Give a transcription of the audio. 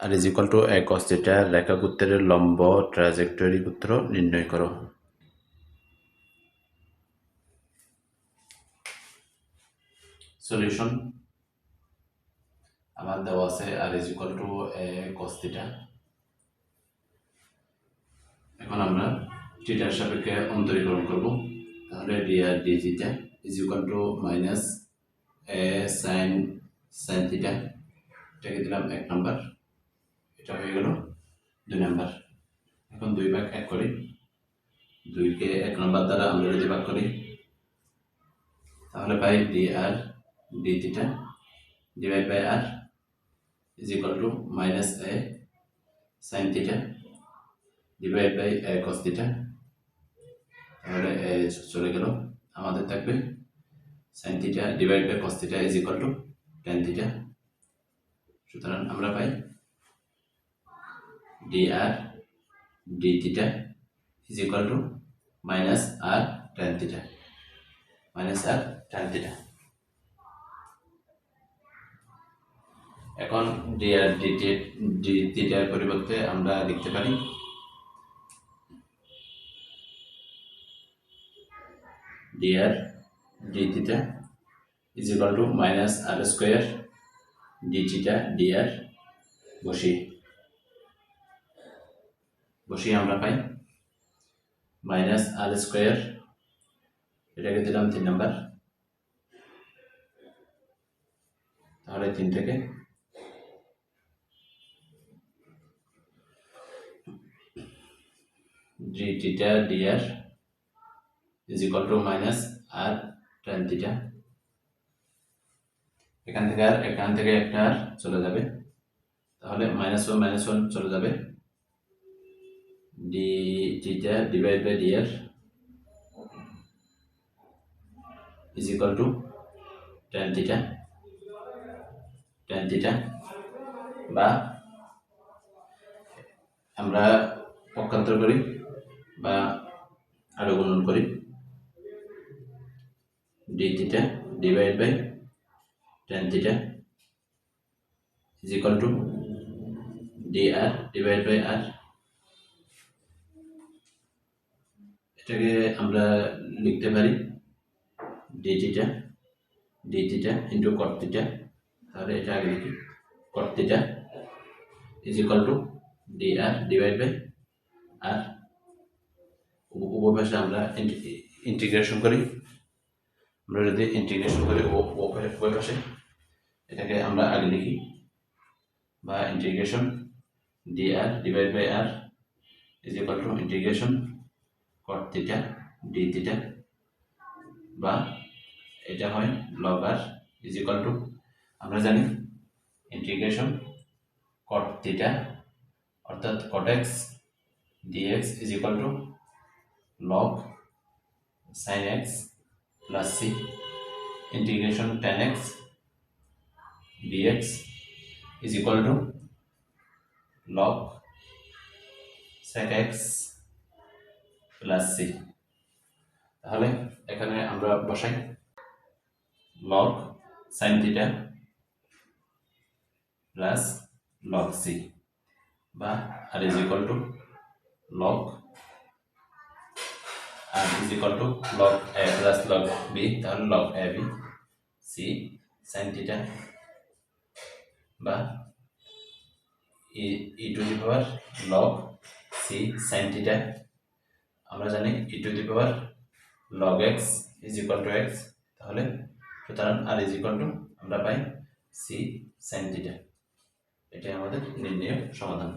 R is equal to a cos theta রেখাগুত্রের লম্ব trajectory গুত্র নির্ণয় করো। সলিউশন আমার দেওয়া আছে r is equal to a cos theta এখন আমরা থিটার সাপেক্ষে অন্তরীকরণ করব। তাহলে d r d theta is equal to minus a sine sine theta এটাকে দিলাম এক নাম্বার এটা হয়ে গেল দুই নাম্বার। এখন দুই ভাগ এক করি। দুইকে এক নাম্বার দ্বারা আমরা যদি ভাগ করি, তাহলে পাই d r d theta divide by r is equal to minus a sine theta divide by a cos theta তাহলে চলে গেল। আমাদের থাকবে sine theta divide by cos theta is equal to tan theta সুতরাং আমরা পাই r d theta is equal to minus r tan theta minus r tan theta এখন r D D থিটার পরিবর্তে আমরা লিখতে পারি dr, d theta is equal to minus r square d theta dr বসিয়ে। বসিয়ে আমরা পাই। মাইনাস আর স্কোয়ার, এটাকে দিলাম তিন নাম্বার। তাহলে তিন থেকে। D theta d r is equal to minus r tan theta এখান থেকে আর, এখান থেকে একটা আর চলে যাবে। তাহলে মাইনাস ওয়ান মাইনাস ওয়ান চলে যাবে। D theta divide by d r is equal to tan theta tan theta বা আমরা পক্ষান্তর করি বা আরও গুণন করি। D theta divided by tan theta is equal to dr divided by r এটাকে আমরা লিখতে পারি theta into cot theta তাহলে এটা আগে লিখি। cot theta is to d r divide by r পাশে আমরা ইন্টিগ্রেশন করি। আমরা যদি ইন্টিগ্রেশন করি পাশে এটাকে আমরা আগে লিখি। বা integration d r divide by r is equal to integration cot theta d theta বা এটা হয় log r is equal to আমরা জানি ইন্টিগ্রেশন কট থিটা অর্থাৎ cot x d x is equal to log sin x plus c, integration tan x dx is equal to log sec x plus c. তাহলে এখানে আমরা বসাই। log sin theta plus log c বা r is equal to log r is equal to log a plus log b তাহলে log a b c sine theta বা e to the power log c sine theta আমরা জানি e to the power log x is equal to x তাহলে সুতরাং আর is equal two আমরা পাই C sine theta এটাই আমাদের নির্ণয় সমাধান।